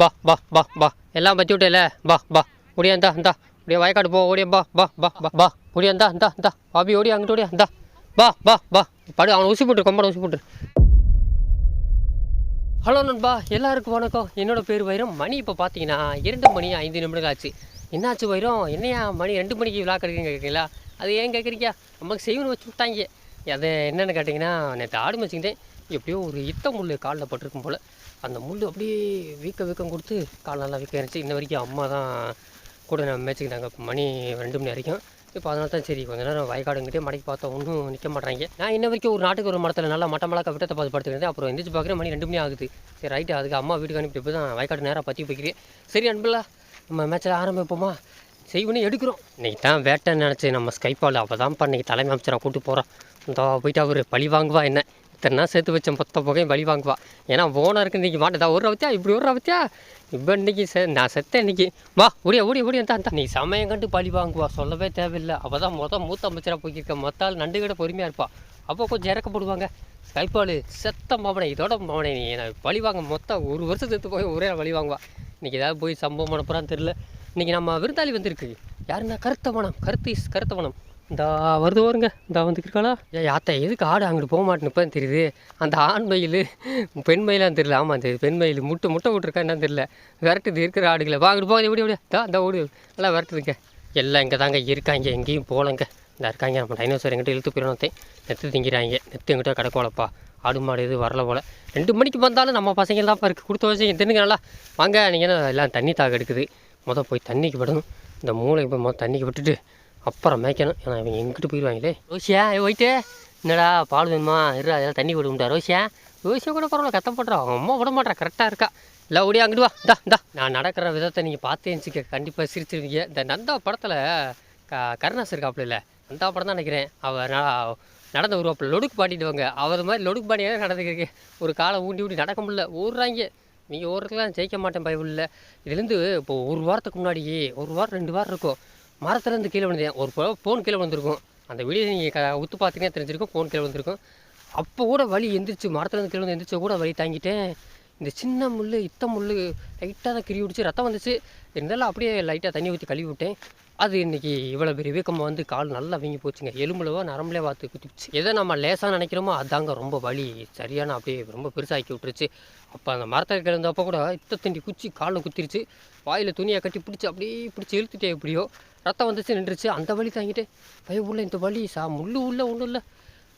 பா பா பா பா எல்லாம் பற்றி விட்டல பா பா ஓடியா இந்தா இந்தா. ஓடியா வயக்காடு போ ஓடியா பா பா பா பா பா ஓடியா இந்தா இந்தா இந்தா. பாபி ஓடியா அங்கிட்டு ஓடியா இந்தா. பா பா பா படு அவனை ஊசி போட்டுரு கொம்பனை ஊசி போட்டுரு. ஹலோ நண்பா எல்லாருக்கும் வணக்கம். என்னோட பேர் வைரம். மணி இப்போ பார்த்தீங்கன்னா இரண்டு மணி ஐந்து நிமிடங்கள் ஆச்சு. என்னாச்சு வைரம்? என்னையா மணி ரெண்டு மணிக்கு விழா கிடைக்குன்னு கேட்குறீங்களா அது ஏன் கேட்குறீங்க நமக்கு செய்வனு வச்சு விட்டாங்க. அது என்னென்னு கேட்டிங்கன்னா நேற்று ஆடு மேய்ச்சிக்கிட்டேன். எப்படியோ ஒரு இத்த முள் காலில் பட்டிருக்கும் போல். அந்த முள் அப்படியே வீக்க வீக்கம் கொடுத்து கால் நல்லா வீக்கம் இருந்துச்சு இன்ன வரைக்கும் அம்மா தான் கூட நான் மேய்ச்சிக்கிட்டாங்க. மணி ரெண்டு மணி வரைக்கும். இப்போ அதனால தான் சரி கொஞ்ச நேரம் வயக்காடுங்கிட்டே மடக்கி பார்த்தா ஒன்றும் நிற்க மாட்டாங்க நான் இன்ன வரைக்கும் ஒரு நாட்டுக்கு ஒரு மரத்தில் நல்லா மட்ட மலக்க விட்டத்தை பார்த்து படுத்துக்கிறேன் அப்புறம் எந்திரிச்சு பார்க்குறேன் மணி ரெண்டு மணி ஆகுது. சரி ரைட்டு அதுக்கு அம்மா வீட்டுக்கு அனுப்பிட்டு இப்போ தான் வயக்காடு நேராக பற்றி போய்க்கிறேன். சரி அன்புல நம்ம மேட்சில் ஆரம்பிப்போமா? செய்வனே எடுக்கிறோம். இன்றைக்கி தான் வேட்டைன்னு நினச்சி நம்ம ஸ்கைப்பால் அப்போ தான் இன்னைக்கு தலைமை அமைச்சரை கூப்பிட்டு போகிறோம் இந்த போயிட்டு அவர் பழி வாங்குவா என்ன? இத்தனை நாள் சேர்த்து வச்ச மொத்த புகையும் பழி வாங்குவா. ஏன்னா ஓனருக்கு இன்றைக்கி மாட்டேதா ஒரு ரவத்தியா? இப்படி ஒரு ரவத்தியா? இப்போ இன்னைக்கு செ நான் செத்தேன் இன்னைக்கு. வா ஓடியா ஓடி ஓடி தான் நீ சமயம் கண்டு பழி வாங்குவா. சொல்லவே தேவையில்லை. அவள் தான் மொதல் மூத்த அமைச்சராக போய்க்கிருக்க மொத்த ஆள் நண்டு கிட்ட பொறுமையாக இருப்பா. அப்போ கொஞ்சம் இறக்கப்படுவாங்க. கைப்பால் செத்த மாவனை இதோட மாவனை நீ நான் பழி வாங்க. மொத்தம் ஒரு வருஷம் போய் ஒரே பழி வாங்குவா. இன்றைக்கி ஏதாவது போய் சம்பவம் பண்ணப்போறான்னு தெரில இன்றைக்கி நம்ம விருந்தாளி வந்திருக்கு. யாருன்னா? கருத்த மனம் கருத்து இஸ் கருத்த மனம் இந்த வருது வருங்க இந்த வந்துக்கிருக்காளா? ஏன் யாத்தா எதுக்கு ஆடு அங்கிட்டு போக மாட்டேன்னு இப்போ தெரியுது. அந்த ஆண் மயில் பெண் மயிலான்னு தெரியல. ஆமாம் அந்த பெண் மயில் முட்டை முட்டை விட்டுருக்கா என்னன்னு தெரியல. விரட்டுது இருக்கிற ஆடுகளை. வா அங்கிட்டு போகுது எப்படி எப்படியா தான் இந்த ஓடு எல்லாம் விரட்டுதுங்க. எல்லாம் இங்கே தாங்க இருக்காங்க. எங்கேயும் போகலங்க. இந்த இருக்காங்க. நம்ம டைனோசர் எங்கிட்ட இழுத்து போயிடணும் நெத்து திங்கிறாங்க. நெத்து எங்கிட்ட கிடக்கோலப்பா ஆடு மாடு எதுவும் வரல போல். ரெண்டு மணிக்கு வந்தாலும் நம்ம பசங்க தான் இருக்குது கொடுத்த வச்சு தின்னுங்க நல்லா. வாங்க நீங்கள் எல்லாம் தண்ணி தாக எடுக்குது. மொதல் போய் தண்ணிக்கு விடணும். இந்த மூளை போய் மொதல் தண்ணிக்கு விட்டுட்டு அப்புறம் மேய்க்கணும் ஏன்னா இவங்க எங்கிட்டு போயிடுவாங்களே ரோஷியா ஏ போயிட்டு. என்னடா பால் வேணுமா? இரு அதெல்லாம் தண்ணி விடுமுடா ரோஷியா ரோஷியா கூட பரவாயில்ல கத்தப்படுறா அவன் அம்மா விட மாட்டா கரெக்டாக இருக்கா? இல்லை ஓடியா அங்கிட்டு வா. இந்தா இந்தா. நான் நடக்கிற விதத்தை நீங்கள் பார்த்தேன்னு கண்டிப்பாக சிரிச்சிருவீங்க. இந்த நந்தா படத்தில் க கருணாஸ் இருக்காப்புல இல்லை? நந்தா படம் தான் நினைக்கிறேன். அவர் நடந்த நடந்து வருவாப்புல லொடுக்கு பாட்டிடுவாங்க. அவர் மாதிரி லொடுக்கு பாட்டியாக நடந்துக்கிறீங்க. ஒரு காலை ஊண்டி ஊண்டி நடக்க முடியல. ஓடுறாங்க நீங்கள் ஓடுறதுலாம் ஜெயிக்க மாட்டேன் பயவில்லை இதுலேருந்து இப்போ ஒரு வாரத்துக்கு முன்னாடியே ஒரு வாரம் ரெண்டு வாரம் இருக்கும். மரத்துலேருந்து கீழே விழுந்தேன். ஒரு ஃபோன் கீழே வந்திருக்கும் அந்த வீடியோ நீங்கள் க உத்து பார்த்தீங்கன்னா தெரிஞ்சிருக்கும் ஃபோன் கீழே வந்திருக்கும் அப்போ கூட வலி எந்திரிச்சு மரத்துலேருந்து கீழே வந்து எந்திரிச்ச கூட வலி தாங்கிட்டேன். இந்த சின்ன முள் இத்த முள் லைட்டாக தான் கிரி விடுச்சு ரத்தம் வந்துச்சு. இருந்தாலும் அப்படியே லைட்டாக தண்ணி ஊற்றி கழுவி விட்டேன். அது இன்றைக்கி இவ்வளோ பெரிய வீக்கமாக வந்து கால் நல்லா வீங்கி போச்சுங்க. எலும்புலவோ நரம்புலே பார்த்து குத்திச்சு எதை நம்ம லேசாக நினைக்கிறோமோ அதாங்க ரொம்ப வலி. சரியான அப்படியே ரொம்ப பெருசாக்கி விட்டுருச்சு. அப்போ அந்த மரத்தில் கிடந்தப்போ கூட இத்த தண்டி குச்சி காலில் குத்திருச்சு. வாயில் துணியை கட்டி பிடிச்சி அப்படியே பிடிச்சி இழுத்துட்டே எப்படியோ. ரத்தம் வந்துச்சு நின்றுச்சு. அந்த வழி தாங்கிட்டு பயபுள்ள இந்த வழி சா முள்ளு உள்ள ஒன்றும் இல்லை.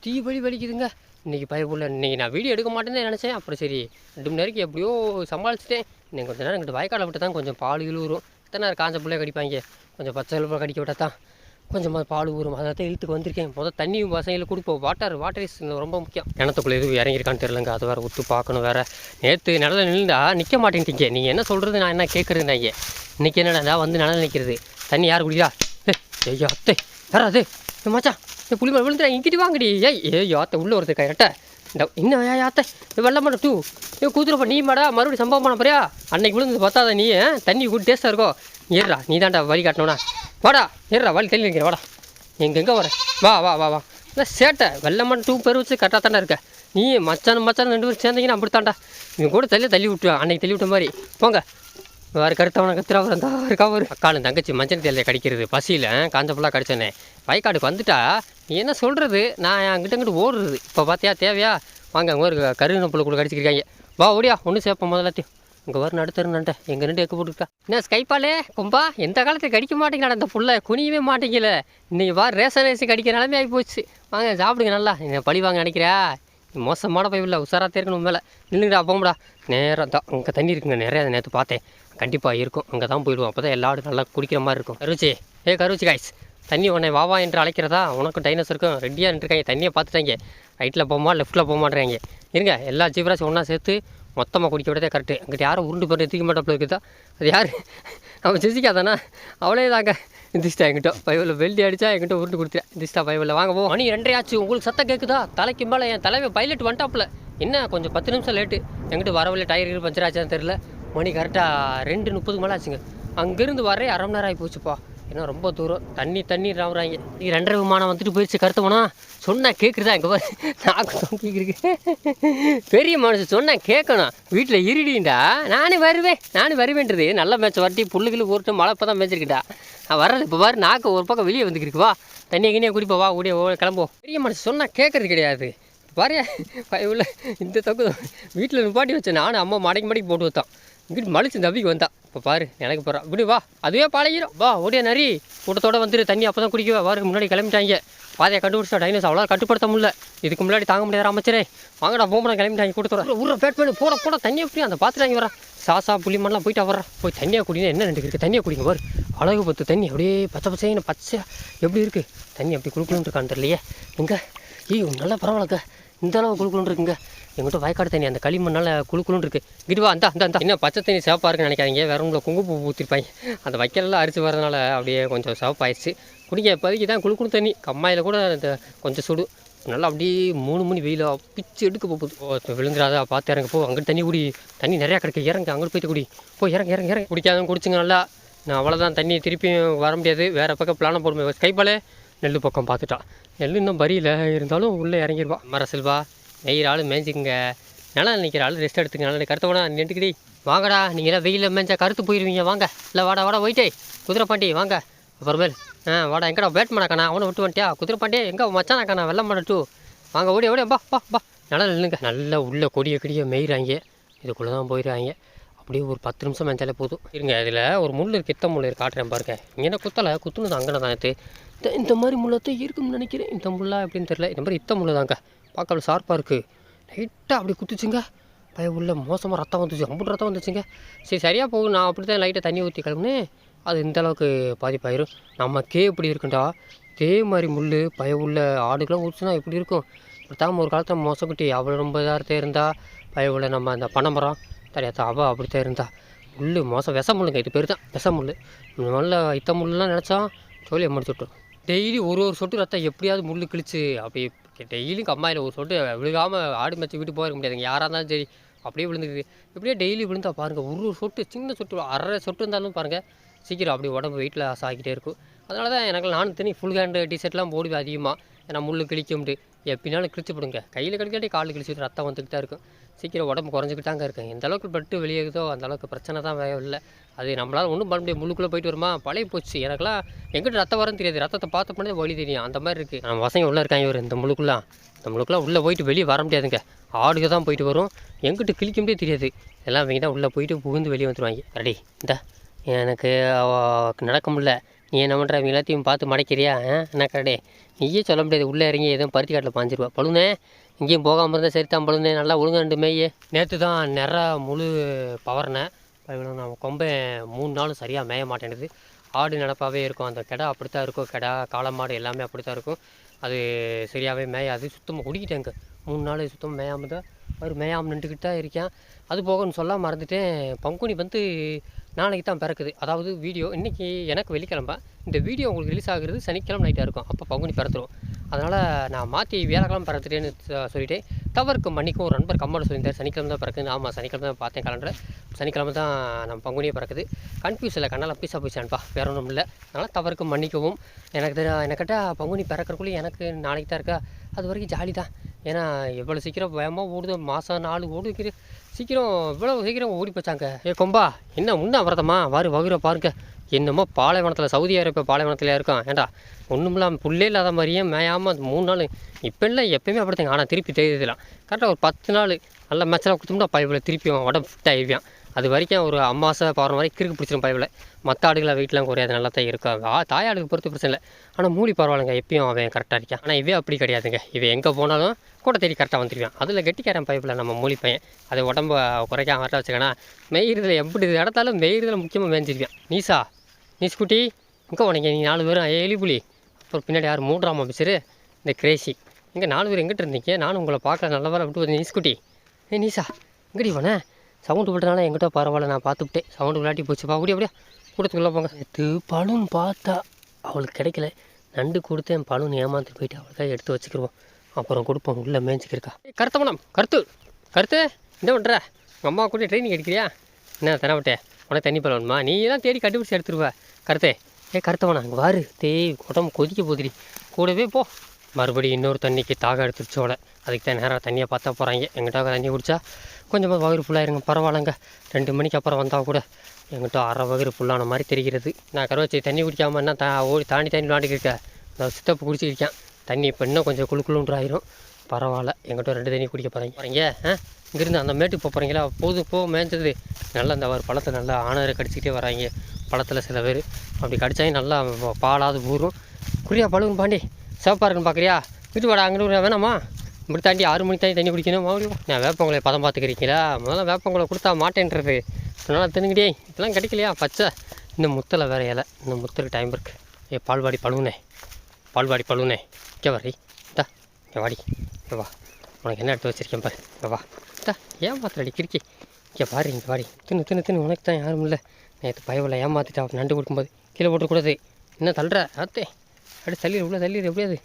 தீ வழி வலிக்குதுங்க. இன்றைக்கி பயபுள்ள உள்ள இன்றைக்கி நான் வீடியோ எடுக்க மாட்டேன்னு நினச்சேன். அப்புறம் சரி ரெண்டு மணி நேரம் எப்படியோ சமாளிச்சிட்டேன். இன்னும் கொஞ்சம் நேரம் எங்கிட்ட வயக்காடை விட்டு தான் கொஞ்சம் பால் இழுவுறும் இத்தனை நேரம் காஞ்ச பிள்ளைய கடிப்பாங்க. கொஞ்சம் பச்சை பிள்ளை கடிக்க விட்டா தான் கொஞ்சம் பால் ஊறும். அதை தான் இழுத்துக்கு வந்திருக்கேன். முதல் தண்ணி பசங்களுக்கு கொடுப்போம். வாட்டர் வாட்டர் இஸ் ரொம்ப முக்கியம். கிணத்துக்குள்ளே எதுவும் இறங்கியிருக்கான்னு தெரிலங்க அது வேறு ஒத்து பார்க்கணும் வேறு. நேற்று நிலத்தில் நின்றுந்தா நிற்க மாட்டேன்ட்டீங்க. நீங்கள் என்ன சொல்கிறது நான் என்ன கேட்குறது நான் இன்றைக்கி என்னடா வந்து நிலம் நிற்கிறது தண்ணி யார் குடிக்கிறா? ஏய் ஐயோ அத்தை யாரா அது மச்சான் இந்த புளிமலை விழுந்துடா இங்கிட்டு வாங்கடி. ஏய் ஏய் அத்தை உள்ளே ஒருத்தர் கரெக்டா இந்த இன்னும் ஏன் அத்தை வெள்ளம் பண்ண டூ ஏ கூத்துருப்பா நீ மாடா மறுபடியும் சம்பவம் பண்ண போறியா? அன்னைக்கு விழுந்து பார்த்தாத நீ தண்ணி கூட டேஸ்ட்டாக இருக்கும் ஏறா நீ தான்டா வழி காட்டணும்னா வாடா ஏறா வழி தள்ளி நிற்கிற வாடா. எங்கெங்கே வர? வா வா வா வா. இல்லை சேட்டை. வெள்ளமன் டூ பேர் வச்சு கரெக்டாக தானே இருக்க. நீ மச்சான் மச்சான் ரெண்டு பேரும் சேர்ந்தீங்கன்னா அப்படித்தான்டா. இவன் கூட தள்ளி தள்ளி விட்டுருவான். அன்னைக்கு தள்ளி விட்ட மாதிரி. போங்க. வேறு கருத்தவனை கத்துறா அந்த இருக்கா ஒரு அக்காலும் தங்கச்சி மஞ்சள் தேலையை கடிக்கிறது. பசியில் காஞ்ச ஃபுல்லாக கடிச்சோன்னே வயக்காடுக்கு வந்துட்டா நீ என்ன சொல்கிறது நான் அங்கிட்ட அங்கிட்டு ஓடுறது. இப்போ பார்த்தியா தேவையா? வாங்க அங்கே ஒரு கருவின புள்ள கூட கடிச்சிருக்காங்க. வா ஓடியா ஒன்று சேர்ப்போம் முதலாத்தையும். இங்கே வரும் நடத்துறேன்ட்ட எங்கள் ரெண்டு எக்கு போட்டுருக்கா என்ன ஸ்கைப்பாலே கும்பா எந்த காலத்தில் கடிக்க மாட்டேங்கிறா அந்த புள்ள குனியவே மாட்டேங்கல. இன்னைக்கு வா ரேஷன் ரேசன் கடிக்கிற நிலமே ஆகி போச்சு வாங்க சாப்பிடுங்க நல்லா. என்ன பழி வாங்க நினைக்கிறியா மோசமான பைபிள் உசாராக இருக்கணும் மேலே. நில்லுங்கடா போங்கடா. நேராக தான் அங்கே தண்ணி இருக்குங்க நிறையா நேற்று பார்த்தேன். கண்டிப்பாக இருக்கும். அங்கே தான் போயிடுவோம். அப்போ தான் எல்லா நல்லா குடிக்கிற மாதிரி இருக்கும். கருச்சி ஏ கருச்சி காய்ஸ் தண்ணி உன்னை வாவா என்று அழைக்கிறதா? உனக்கும் டைனோசருக்கும் ரெடியாக நின்றுருக்காங்க. தண்ணியை பார்த்துட்டாங்க. ரைட்டில் போமா லெஃப்ட்டில் போக இருங்க எல்லா ஜீவராசி ஒன்றா சேர்த்து மொத்தமாக குடிக்க விடதே கரெக்டு அங்கிட்ட யாரும் உருண்டு போட்டு தூக்க மாட்டோம் இருக்குதா அது யார்? அவன் ஜெசிகா தானே? அவளே தாங்க. இந்திஸ்டா என்கிட்ட பைபிள் வெள்ளி அடிச்சா என்கிட்ட உருண்டு கொடுத்துறேன் இந்திஸ்டா பைபிளில் வாங்க போ மணி ரெண்டரை ஆச்சு உங்களுக்கு சத்தம் கேட்குதா தலைக்கு மேலே என் தலைவை பைலட் வந்துட்டாப்புல. என்ன கொஞ்சம் பத்து நிமிஷம் லேட்டு என்கிட்ட வரவில்லை டயர் பஞ்சர் ஆச்சான்னு தெரில மணி கரெக்டாக ரெண்டு முப்பதுக்கு மேலே ஆச்சுங்க. அங்கேருந்து வரே அரை மணி நேரம் ஆகி போச்சுப்பா. ஏன்னா ரொம்ப தூரம். தண்ணி தண்ணி ராவுறாங்க. நீ ரெண்டரை விமானம் வந்துட்டு போயிடுச்சு கருத்தவனா சொன்னால் கேட்குறதா இங்கே பாரு. நாக்கு தூக்கிக்கிருக்கு பெரிய மனுஷன் சொன்னால் கேட்கணும் வீட்டில் இருடிண்டா நானே வருவேன் நானே வருவேன்றது. நல்ல மேட்ச் வரட்டி புல்லுக்குள்ள ஊருட்டு மழை இப்போ தான் மேய்ச்சிருக்கேன்டா நான் வர்றது இப்போ பாரு நாக்கு ஒரு பக்கம் வெளியே வந்துக்கிருக்கு. வா. தண்ணியை கிண்ணியை குடிப்பா வா ஓடிய ஓ கிளம்புவோம். பெரிய மனுஷன் சொன்னால் கேட்கறது கிடையாது. பாரு உள்ள இந்த தொக்கு வீட்டில் நிப்பாட்டி வச்சேன். நானும் அம்மா மடக்கி மடக்கி போட்டு வைத்தான். இங்கிட்டு மலிச்சு தவிக்கு வந்தா. இப்போ பாரு எனக்கு போகிறான் இப்படி வா. அதுவே பழகிடும் வா ஓடியா நரி. கூட்டத்தோட வந்துட்டு தண்ணி அப்போ தான் குடிக்கவா. வாருக்கு முன்னாடி கிளம்பிட்டாங்க. பாதையை கண்டுபிடிச்சா டைனோஸ் அவ்வளோ கட்டுப்படுத்த முடியல. இதுக்கு முன்னாடி தாங்க முடியாத அமைச்சரே. வாங்கடா போம்பட கிளம்பிட்டாங்க கூட்டத்தோட. ஊரை பேட் பண்ணி போட போட. தண்ணி எப்படி அந்த பார்த்துட்டாங்க வரா சாசா புளிமண்லாம் போயிட்டு வர்றா. போய் தண்ணியாக குடிங்க என்ன ரெண்டு இருக்குது தண்ணியை குடிங்க பாரு. அழகு பத்து தண்ணி. அப்படியே பச்சை பச்சைன்னு பச்சை. எப்படி இருக்குது தண்ணி அப்படி கொடுக்கணுன்ட்டு இருக்கான்னு தெரியலையே. இங்கே ஐயோ நல்லா பரவாயில்லக்கா. இந்த அளவு குழுக்குன்னு இருக்குங்க. எங்கிட்ட வயக்காடு தண்ணி அந்த களிமண்ணால் குழுக்குன்னு இருக்குது இங்கிட்டு வா அந்த அந்த அந்த இன்னும் பச்சை தண்ணி சிவப்பாக இருக்குன்னு நினைக்காதீங்க. வேற உங்களை குங்குப்பூ ஊற்றிருப்பாங்க அந்த வைக்கலெல்லாம் அரிச்சு வரதுனால அப்படியே கொஞ்சம் சிவப்பாயிடுச்சு குடிங்க இப்போதைக்கு தான் குழு தண்ணி. கம்மாயில் கூட அந்த கொஞ்சம் சுடு. நல்லா அப்படியே மூணு மணி வெயிலாக பிச்சு எடுக்க போகுது விழுந்துடாதா பார்த்து இறங்க போ. அங்கிட்டு தண்ணி குடி. தண்ணி நிறையா கிடைக்கு. இறங்க அங்கிட்டு போயிட்டு குடி. போய் இறங்க இறங்க இறங்க. குடிக்காதவங்க குடிச்சுங்க நல்லா. நான் அவ்வளோதான் தண்ணி திருப்பியும் வர முடியாது. வேறு பக்கம் பிளானை போடுமே. கைப்பாலே நெல் பக்கம் பார்த்துட்டான் நெல் இன்னும் பரியில் இருந்தாலும் உள்ளே இறங்கிடுவா மர செல்வா நெய்கிற ஆள் மேய்ஞ்சிக்கங்க நிலம் நிற்கிற ஆள் ரெஸ்ட் எடுத்துங்க நல்லா கருத்து வேணா நின்றுக்கிடி வாங்கடா நீங்களாம் வெயிலில் மேய்ஞ்சா கருத்து போயிடுவீங்க வாங்க. இல்லை வாடா வாடா போயிட்டே. குதிரை பாண்டி வாங்க. அப்புறமேல் ஆ வாடா எங்கடா பேட் பண்ணாக்கானா அவனை விட்டு வந்துட்டியா? குதிரை பாண்டி எங்கே மச்சானாக்கண்ணா வெள்ளம் பண்ண டூ வாங்க ஓடி ஓடி பா பா பா நல்லா நில்லுங்க. நல்லா உள்ள கொடிய கொடிய மேய்கிறாங்க இதுக்குள்ளே தான் போயிடுறாங்க. அப்படியே ஒரு பத்து நிமிஷம் மேய்ச்சாலே போதும். இருங்க இதில் ஒரு முள் இருக்குது இத்த முள் இருக்குது காட்டுறேன் பாருங்க. இங்கே குத்தலை? குத்துனது அங்கே தான் எடுத்து இந்த இந்த மாதிரி முள்ளத்தை இருக்குன்னு நினைக்கிறேன். இந்த முள்ளா எப்படின்னு தெரியல. இந்த மாதிரி இத்த முள் தாங்க. பார்க்க ஷார்ப்பாக இருக்குது லைட்டாக அப்படி குத்துச்சுங்க. பய உள்ள மோசமாக ரத்தம் வந்துச்சு. அம்புட்டு ரத்தம் வந்துச்சுங்க. சரி சரியாக போகும் நான் அப்படி தான் லைட்டாக தண்ணி ஊற்றி கிளம்புனேன். அது இந்த அளவுக்கு பாதிப்பாயிரும். நமக்கே இப்படி இருக்குண்டா. இதே மாதிரி முள் பய உள்ள ஆடுகளாம் ஊற்றுனா எப்படி இருக்கும்? தாம ஒரு காலத்தில் மோசப்பட்டு அவ்வளோ ரொம்ப இதாக இருந்தால் பய உள்ள நம்ம அந்த பனைமரம் தெரியாத அவள் அப்படித்தான் இருந்தா. முள் மோசம் விச முள்ளுங்க இது பேர் தான் விச முள் நல்ல இத்த முள்ளெலாம் நினச்சா சோழியை முடிச்சு டெய்லி ஒரு ஒரு சொட்டு ரத்தம் எப்படியாவது முள் கிழிச்சு அப்படி டெய்லியும் கம்மாயில் ஒரு சொட்டு விழுகாமல் ஆடு மேய்ச்சி வீட்டு போக முடியாதுங்க யாராக இருந்தாலும் சரி அப்படியே விழுந்துக்குது. இப்படியே டெய்லி விழுந்தா பாருங்கள் ஒரு ஒரு சொட்டு சின்ன சொட்டு அரை சொட்டு இருந்தாலும் பாருங்கள் சீக்கிரம் அப்படி உடம்பு வெயிட்டில் ஆகிட்டே இருக்கும். அதனால தான் எனக்கு நானும் தனி ஃபுல் ஹேண்டு டிஷர்ட்லாம் போடுவேன் அதிகமாக ஏன்னா முள் கிழிக்கும்ட்டு எப்படினாலும் கிழிச்சு போடுங்க. கையில் கிடைக்காட்டி காலில் கிழிச்சு ரத்தம் வந்துக்கிட்டே இருக்கும். சீக்கிரம் உடம்பு குறைஞ்சிக்கிட்டாங்க இருக்கும் எந்த அளவுக்கு பட்டு வெளியேகுதோ அந்த அளவுக்கு பிரச்சனை தான் வே- இல்லை. அது நம்மளால் ஒன்றும் பண்ண முடியாது. முழுக்குள்ளே போயிட்டு வருமா? பழைய போச்சு. எனக்குலாம் எங்கிட்ட ரத்தம் வரும்னு தெரியாது. ரத்தத்தை பார்த்த பண்ணதே வழி தெரியும். அந்த மாதிரி இருக்குது நம்ம பசங்க உள்ளே இருக்காங்க இவர். இந்த முழுக்கெல்லாம் இந்த முள்ளுக்குலாம் உள்ளே போயிட்டு வெளியே வர முடியாதுங்க. ஆடுக தான் போயிட்டு வரும். எங்கிட்ட கிழிக்க முடியே தெரியாது. எல்லாம் இவங்க தான் உள்ளே போயிட்டு புகுந்து வெளியே வந்துடுவாங்க ரெடி இந்த. எனக்கு நடக்க முடியல. நீ என்ன பண்ணுற எல்லாத்தையும் பார்த்து மடைக்கிறியா? என்ன கடே நீயே சொல்ல முடியாது. உள்ளே இறங்கி எதுவும் பருத்தி காட்டில் பாஞ்சிருவா. பழுனே இங்கேயும் போகாமல் இருந்தால் சரி தான் பழுனே. நல்லா ஒழுங்கா ரெண்டு மேயே நேற்று தான் நிறா முழு பவர்னேன் நம்ம கொம்பை மூணு நாளும் சரியாக மேய மாட்டேங்குது ஆடு நடப்பாகவே இருக்கும். அந்த கிடா அப்படித்தான் இருக்கும். கிடா காளை மாடு எல்லாமே அப்படித்தான் இருக்கும். அது சரியாகவே மேயாது. சுத்தமாக குடிக்கிட்டேங்க மூணு நாள் சுத்தமாக மேயாமல் தான் அவர் மேயாமல் நின்றுக்கிட்டு தான் இருக்கேன். அது போகன்னு சொல்ல மறந்துட்டேன். பங்குனி வந்து நாளைக்கு தான் பிறக்குது. அதாவது வீடியோ இன்றைக்கி எனக்கு வெள்ளிக்கிழமை. இந்த வீடியோ உங்களுக்கு ரிலீஸ் ஆகுறது சனிக்கிழமை நைட்டாக இருக்கும். அப்போ பங்குனி பிறத்துரும் அதனால் நான் மாற்றி வியாழக்கிழமை பிறத்துட்டேன்னு சொல்லிவிட்டேன் தவறுக்கு மன்னிக்கும் ஒரு நண்பர் கம்மாட சொல்லியிருந்தார். சனிக்கிழமை தான் பிறக்குது. ஆமாம் சனிக்கிழமை தான் பார்த்தேன் கலண்டரை சனிக்கிழமை தான் நம்ம பங்குனியே பிறக்குது. கன்ஃபியூஸ் இல்லை கண்ணால் பீஸா போயிச்சான்ப்பா வேற ஒன்றும் இல்லை. அதனால் தவறுக்கு மன்னிக்கவும். எனக்கு தெரிய எனக்கிட்ட பங்குனி பிறக்கறக்குள்ளே எனக்கு நாளைக்கு தான் இருக்கா? அது வரைக்கும் ஜாலி தான் ஏன்னா எவ்வளோ சீக்கிரம் வேகமாக ஓடுது மாதம் நாலு ஓடுது சீக்கிரம் இவ்வளோ சீக்கிரம் ஓடி போச்சாங்க. ஏ கொம்பா என்ன உண்ணா விரதமா? வாரு வகுற பாருங்க. என்னமோ பாலைவனத்தில் சவுதி அரேபியா பாலைவனத்தில் இருக்கான். ஏன்டா ஒன்றும் இல்லாமல் புல்லே இல்லாத மாதிரியே மேயாமல் மூணு நாள். இப்போ இல்லை எப்பயுமே அப்படித்தாங்க ஆனால் திருப்பி தெரியுதுலாம் கரெக்டாக ஒரு பத்து நாள் நல்ல மேட்செலாம் கொடுத்தோம்னா பைபிள் திருப்பி உடம்பு ஃபிட் ஆகிடுவான் அது வரைக்கும் ஒரு அம்மாசை போகிற மாதிரி கிறுக்கு பிடிச்சிரும் பைப்பில் மற்ற ஆடுகளை வெயிட்லாம் குறையாது நல்லா தான் இருக்கும். ஆ தாயாடுக்கு பொறுத்து பிரச்சனை இல்லை. ஆனால் மூலி பரவாயில்லைங்க எப்பயும் அவன் கரெக்டாக இருக்கான். ஆனால் இவே அப்படி கிடையாதுங்க. இவன் எங்கே போனாலும் கூட தேடி கரெக்டாக வந்துடுவான் அதில் கெட்டிக்காரன் பைப்பில் நம்ம மூலி பையன். அதை உடம்பை குறைக்காம கரெக்டாக வச்சுக்கோன்னா மெய்கிறதுல எப்படி இது இடத்தாலும் மெய்கிறதுல முக்கியமாக மேய்ஞ்சிருக்கான் நீசா நீஸ் குட்டி இங்கே உனக்கு நீ நாலு பேரும் எலி புலி அப்புறம் பின்னாடி யார்? மூன்றாம் ஆஃபீஸரு இந்த கிரேசி. இங்கே நாலு பேர் எங்கிட்ட இருந்தீங்க? நானும் உங்களை பார்க்கல நல்ல வேலை விட்டு வந்து நீஸ் குட்டி. ஏ நீசா எங்கடி போனேன் சவுண்டு விட்டனால எங்கிட்ட பரவாயில்ல நான் பார்த்துவிட்டேன் சவுண்டு விளையாட்டி போச்சுப்பா அப்படியே அப்படியே கூடத்துக்குள்ளே போங்க. இது பழும் பார்த்தா. அவளுக்கு கிடைக்கல. நண்டு கொடுத்தேன் பழுன்னு ஏமாந்துட்டு போயிட்டு அவளுக்காக எடுத்து வச்சுக்கிருவோம். அப்புறம் கொடுப்போம். உள்ளே மேய்ச்சிக்கிருக்கா கருத்த மனம் கருத்து. கருத்து. என்ன பண்ணுற உங்கள் அம்மா கூட ட்ரைனிங் அடிக்கிறியா என்ன தரவிட்டே உனக்கு தண்ணி பழம் வேணுமா நீ தான் தேடி கண்டுபிடிச்சி எடுத்துருவ. கருத்தே. ஏ கருத்தவனா அங்கே வாரு. தேய் உடம்பு கொதிக்க போகுதுடி. கூடவே போ. மறுபடியும் இன்னொரு தண்ணிக்கு தாகம் எடுத்துருச்சோட அதுக்கு தான் நேராக தண்ணியை பார்த்தா போகிறாங்க எங்கிட்ட தண்ணி குடித்தா கொஞ்சமாக வயிறு ஃபுல்லாயிருங்க பரவாயில்லைங்க. ரெண்டு மணிக்கு அப்புறம் வந்தால் கூட எங்கிட்ட அரை வயிறு ஃபுல்லான மாதிரி தெரிகிறது. நான் கருவச்சி தண்ணி குடிக்காமல் என்ன தா ஓடி தாண்டி தண்ணி விளாண்டுக்கிருக்கேன் நான் சித்தப்பு குடிச்சிருக்கேன் தண்ணி இப்போ இன்னும் கொஞ்சம் குளு குளுன்ற பரவாயில்ல எங்கிட்ட ரெண்டு தண்ணி குடிக்க போகிறீங்க போகிறீங்க ஆ? இங்கேருந்து அந்த மேட்டுக்கு போக போகிறீங்களா போது போ மேய்ஞ்சது. நல்லா அந்த ஒரு பழத்தை நல்லா ஆணரை கடிச்சிக்கிட்டே வராங்க. பழத்தில் சில பேர். அப்படி கடிச்சாங்க நல்லா பாலாவது ஊறும். குறியா பழுவும் பாண்டி. சேப்பாக இருக்குன்னு பார்க்குறியா வீட்டு வாடா அங்கே வேணாமா? இப்படி தாண்டி ஆறு மணிக்கு தாண்டி தண்ணி குடிக்கணும். மறுபடியும் நான் வேப்பங்களை பதம் பார்த்துக்கிறீங்களா? முதல்ல வேப்பங்களை கொடுத்தா மாட்டேன்றது. அதனால் தின்னுக்கிட்டே. இப்பெல்லாம் கிடைக்கலையா? பச்சை. இந்த முத்தில் வேற இலை. இந்த முத்துக்கு டைம் இருக்கு. ஏ பால்வாடி பழுவுனே. பால்வாடி பழுவுனே. இங்கே வரி இந்தா இங்கே வாடி. இங்கே வா. உனக்கு என்ன எடுத்து வச்சிருக்கேன் பாரு. இங்கே வா. இந்தா ஏன் மாத்திரடி கிறுக்கி. இங்கே பாரு இங்கே வாடி. தின்னு தின்னு தின்னு. உனக்கு தான் யாரும் இல்லை. நேற்று பயவில் ஏமாத்திட்டா. நண்டு கொடுக்கும்போது கீழே போட்டுக்கூடாது என்ன தள்ளுற? ஆத்தே அப்படி தள்ளிடு இவ்வளோ தள்ளிடு எப்படியாது?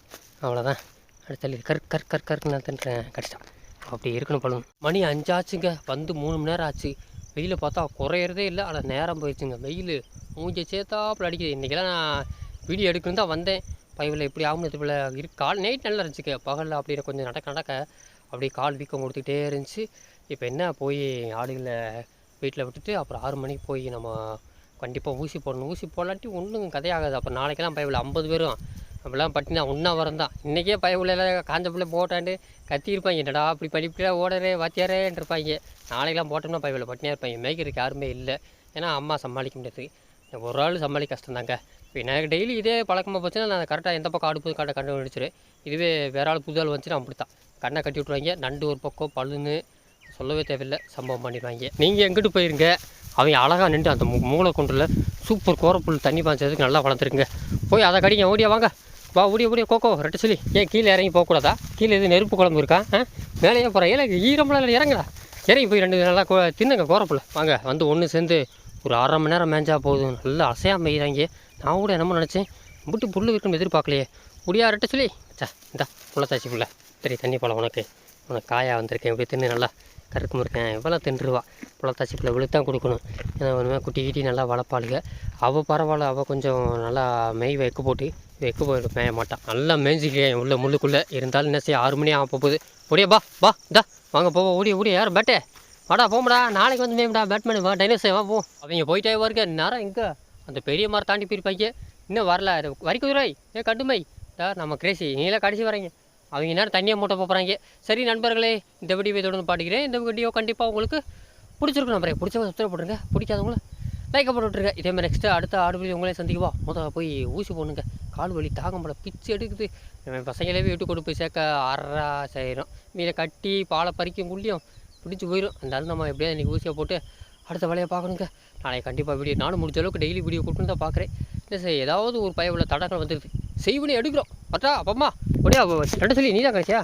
அவ்வளோதான் அப்படி தள்ளிடு கர் கர் கர் கருக்கு நான் தின்றேன் கடிச்சிட்டான் அப்படி இருக்கணும் பழம் மணி அஞ்சாச்சுங்க வந்து மூணு மணி நேரம் ஆச்சு. வெயில் பார்த்தா குறையிறதே இல்லை ஆனால் நேரம் போயிடுச்சுங்க. வெயில் மூஞ்சி சேர்த்தாப்புல அடிக்குது. இன்றைக்கெல்லாம் நான் வீடியோ எடுக்கணும் தான் வந்தேன். பயவில் எப்படி ஆகும் இதுல இரு கால் நைட் நல்லா இருந்துச்சுங்க. பகலில் அப்படியே கொஞ்சம் நடக்க நடக்க அப்படியே கால் வீக்கம் கொடுத்துக்கிட்டே இருந்துச்சு. இப்போ என்ன போய் ஆடுகளை வீட்டில் விட்டுட்டு அப்புறம் ஆறு மணிக்கு போய் நம்ம கண்டிப்பாக ஊசி போடணும். ஊசி போடலாட்டி ஒன்றும் கதையாகாது. அப்போ நாளைக்கெல்லாம் பயவில் ஐம்பது பேரும் அப்படிலாம் பட்டினா ஒன்றா வரம் தான் இன்றைக்கே பயவில் காஞ்ச பிள்ளை போட்டாண்டு கத்திருப்பாங்க என்னடா அப்படி படிப்பிட்டா ஓடரே வாத்தியாரேன்ட்ருப்பாங்க நாளைக்கெல்லாம் போட்டோம்னா பயவில் பட்டினியாக இருப்பாங்க. மேய்க்கிறதுக்கு யாருமே இல்லை. ஏன்னா அம்மா சமாளிக்க முடியாது. ஒரு ஆள் சமாளிக்க கஷ்டம்தாங்க. இப்போ எனக்கு டெய்லி இதே பழக்கமாக போச்சுன்னா நான் கரெக்டாக எந்த பக்கம் அடுப்பு கரெக்டாக கண்டுபிடிச்சிரு இதுவே வேற ஆள் புது ஆள் வந்துச்சுன்னா அப்படி தான் கண்ணை கட்டி விட்ருவாங்க நண்டு ஒரு பக்கம் பழுன்னு சொல்லவே தேவையில்லை. சம்பவம் பண்ணிடுவாங்க. நீங்கள் எங்கிட்டு போயிருங்க? அவங்க அழகாக நின்று அந்த மூளை கொண்டுல சூப்பர் கோரப்புல் தண்ணி பாய்ச்சதுக்கு நல்லா வளர்த்துருங்க போய் அதை கடிங்க ஓடியா வாங்க. வா ஓடிய ஓடிய கோக்கோ ரெட்டு சொல்லி. ஏன் கீழே இறங்கி போகக்கூடாதா? கீழே எதுவும் நெருப்பு குழம்பு இருக்கா? ஆ? மேலேயே போகிறேன் ஏழை ஈரமெல்லாம் இல்லை இறங்கி போய் ரெண்டு நல்லா கோ தின்னுங்க கோரப்புல. வாங்க வந்து ஒன்று சேர்ந்து ஒரு அரை மணி நேரம் மேஞ்சா போதும். நல்லா அசையாக இறங்கி. நான் கூட என்னமோ நினச்சேன். விட்டு புல்லு இருக்குன்னு எதிர்பார்க்கலையே. முடியா ரெட்ட சொல்லி. சா இந்தா புள்ளத்தாச்சி புள்ள. சரி தண்ணி போல உனக்கு. உனக்கு காயா வந்திருக்கேன். இப்படி தின்னு நல்லா கருக்கு இருக்கேன் இவ்வளோ தின்றுவா? புள்ளத்தாச்சி பிள்ளை விழுத்தான் கொடுக்கணும். ஏன்னா ஒன்றுமே குட்டி கிட்டி நல்லா வளர்ப்பாளுங்க அவள் பரவாயில்ல அவள் கொஞ்சம் நல்லா மெய் வெக்கு போட்டு வெக்கு போட்டு மேய மாட்டான் நல்லா மேய்ஞ்சிக்கிறேன் உள்ள முள்ளுக்குள்ளே. இருந்தாலும் என்ன செய்ய ஆறு மணி ஆக போகுது. ஓடியா பா பா தா வாங்க போவோம் ஓடிய ஓடிய யார் பேட்டே. வாடா போம்டா நாளைக்கு வந்து மேம்டா பேட்மேன் வா டைனோசர் வா போ. அவங்க போயிட்டே வருங்க நேரம் இங்கே அந்த பெரிய மரம் தாண்டி போயிருப்பாங்க இன்னும் வரல வரிக்குதிரை ஏ கண்டுமை. டா நம்ம கிரேசி நீங்களே கடைசி வரீங்க. அவங்க நேரம் தண்ணியை மூட்டை போகிறாங்க சரி நண்பர்களே இந்த வீடியோ தொடர்ந்து பாடிக்கிறேன் இந்த வீடியோ கண்டிப்பாக உங்களுக்கு பிடிச்சிருக்கும் நம்பரே பிடிச்சவங்க சப்ஸ்கிரைப் பண்ணுங்க. பிடிக்காதவங்கள லைக்கை போட்டு விட்ருங்க இதே மாதிரி நெக்ஸ்ட்டு அடுத்த ஆடு வீடியோ உங்களே சந்திக்குவா? முதல்ல போய் ஊசி போடுங்க. கால் வலி தாகம் போல பிச்சு எடுக்குது. பசங்களே வீட்டு கொண்டு போய் சேர்க்க அறா செய்கிறோம் மீனை கட்டி பாலை பறிக்கும் குள்ளியும் பிடிச்சி போயிடும் அந்த நம்ம எப்படியாவது இன்றைக்கி ஊசியை போட்டு அடுத்த வேலையை பார்க்கணுங்க. நாளைக்கு கண்டிப்பாக வீடியோ நானும் முடிஞ்ச அளவுக்கு டெய்லி வீடியோ கொடுத்துன்னு தான் பார்க்குறேன். இல்லை சார் ஏதாவது ஒரு பயவுள்ள தடங்கள் வந்துடுது செய்வனே எடுக்கிறோம். பட்டா அப்பம்மா ஒடியா ரெண்டு சொல்லி நீ தான் கிடைச்சியா